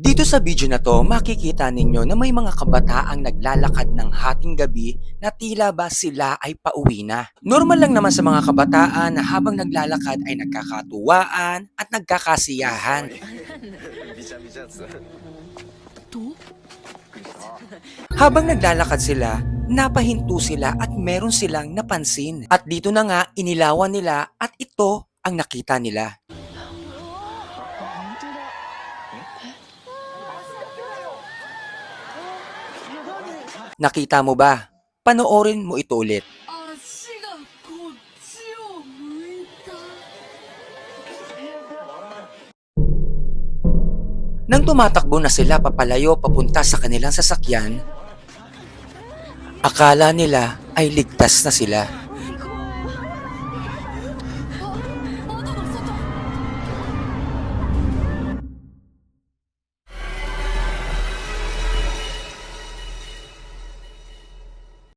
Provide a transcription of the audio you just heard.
Dito sa video na to, makikita ninyo na may mga kabataang naglalakad ng hating gabi na tila ba sila ay pauwi na. Normal lang naman sa mga kabataan na habang naglalakad ay nagkakatuwaan at nagkakasiyahan. habang naglalakad sila, napahinto sila at meron silang napansin. At dito na nga inilawan nila at ito ang nakita nila. Nakita mo ba? Panoorin mo ito ulit. Nang tumatakbo na sila papalayo papunta sa kanilang sasakyan, akala nila ay ligtas na sila.